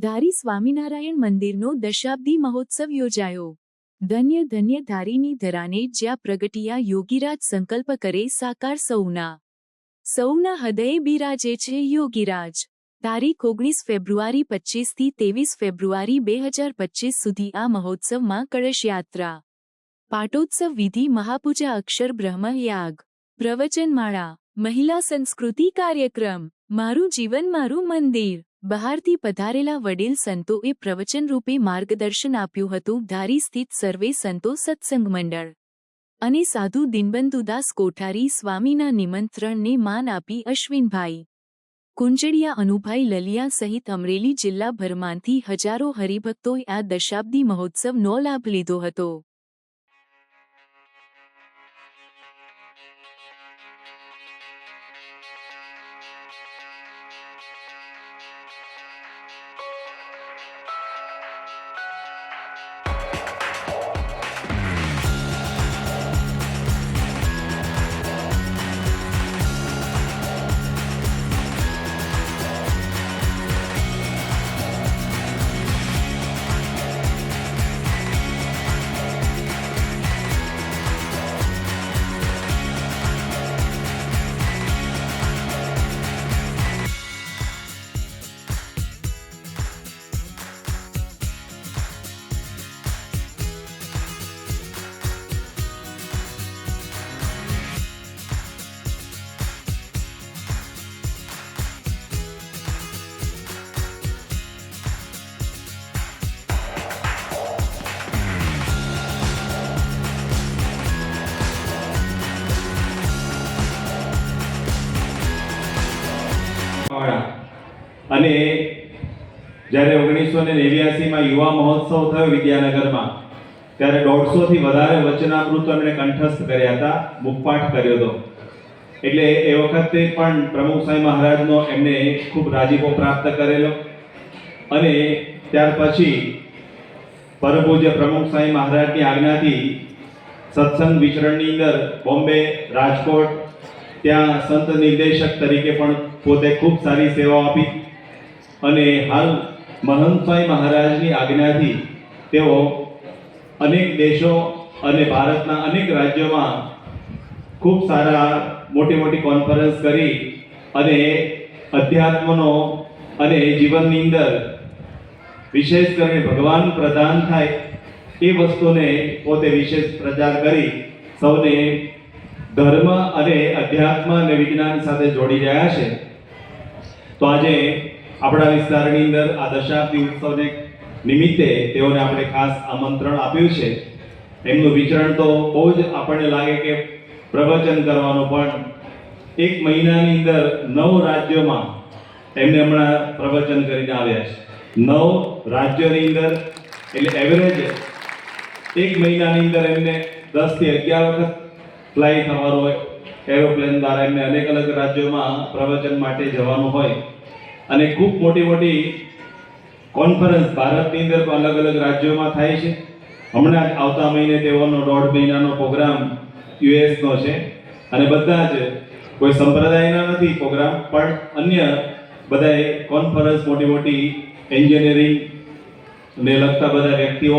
ધારી સ્વામિનારાયણ મંદિરનો દશાબ્દી મહોત્સવ યોજાયો. ધન્ય ધન્ય ધારીની ધરાને જ્યાં પ્રગટિયા યોગીરાજ સંકલ્પ કરે સાકાર સૌના. સૌના હૃદયે બિરાજે છે યોગીરાજ. તારીખ ઓગણીસ ફેબ્રુઆરી પચીસથી ત્રેવીસ ફેબ્રુઆરી બે હજાર પચીસ સુધી આ મહોત્સવમાં કળશયાત્રા પાટોત્સવ વિધિ મહાપૂજા અક્ષર બ્રહ્મ યાગ. પ્રવચનમાળા. મહિલા સંસ્કૃતિ કાર્યક્રમ. મારું જીવન મારું મંદિર. બહારથી પધારેલા વડીલ સંતોએ પ્રવચનરૂપે માર્ગદર્શન આપ્યું હતું. ધારી સ્થિત સર્વે સંતો સત્સંગ મંડળ અને સાધુ દિનબંધુદાસ કોઠારી સ્વામીના નિમંત્રણને માન આપી અશ્વિનભાઈ કુંજડિયા, અનુભાઈ લલિયા સહિત અમરેલી જિલ્લાભરમાંથી હજારો હરિભક્તોએ આ દશાબ્દી મહોત્સવનો લાભ લીધો હતો. અને જ્યારે ઓગણીસો ને નેવ્યાસીમાં યુવા મહોત્સવ થયો વિદ્યાનગરમાં, ત્યારે દોઢસોથી વધારે વચનામૃતો એમણે કંઠસ્થ કર્યા હતા, મુખપાઠ કર્યો હતો. એટલે એ વખતે પણ પ્રમુખ સ્વામી મહારાજનો એમને ખૂબ રાજીપો પ્રાપ્ત કરેલો. અને ત્યાર પછી પરમપૂજ્ય પ્રમુખ સ્વામી મહારાજની આજ્ઞાથી સત્સંગ વિચરણની અંદર બોમ્બે રાજકોટ, ત્યાં સંત નિર્દેશક તરીકે પણ પોતે ખૂબ સારી સેવાઓ આપી. અને હાલ મહંત સ્વામી મહારાજની આજ્ઞાથી તેઓ અનેક દેશો અને ભારતના અનેક રાજ્યોમાં ખૂબ સારા મોટી મોટી કોન્ફરન્સ કરી અને અધ્યાત્મનો અને જીવનની અંદર વિશેષ કરીને ભગવાન પ્રદાન થાય એ વસ્તુને પોતે વિશેષ પ્રચાર કરી સૌને ધર્મ અને અધ્યાત્મ અને વિજ્ઞાન સાથે જોડી રહ્યા છે. તો આજે આપણા વિસ્તારની અંદર આ દશાબ્દી ઉત્સવને નિમિત્તે તેઓને આપણે ખાસ આમંત્રણ આપ્યું છે. એમનું વિચરણ તો બહુ જ આપણને લાગે કે પ્રવચન કરવાનું, પણ એક મહિનાની અંદર નવ રાજ્યોમાં એમને હમણાં પ્રવચન કરીને આવ્યા છે. નવ રાજ્યોની અંદર, એટલે એવરેજ એક મહિનાની અંદર એમને દસથી અગિયાર વખત ફ્લાય થવાનું હોય. એરોપ્લેન દ્વારા એમને અનેક અલગ રાજ્યોમાં પ્રવચન માટે જવાનું હોય. અને ખૂબ મોટી મોટી કોન્ફરન્સ ભારતની અંદર અલગ અલગ રાજ્યોમાં થાય છે. હમણાં જ આવતા મહિને તેઓનો દોઢ મહિનાનો પ્રોગ્રામ યુએસનો છે. અને બધા જ કોઈ સંપ્રદાયના નથી પ્રોગ્રામ પણ અન્ય બધાએ કોન્ફરન્સ મોટી મોટી એન્જિનિયરિંગ ને લગતા બધા વ્યક્તિઓ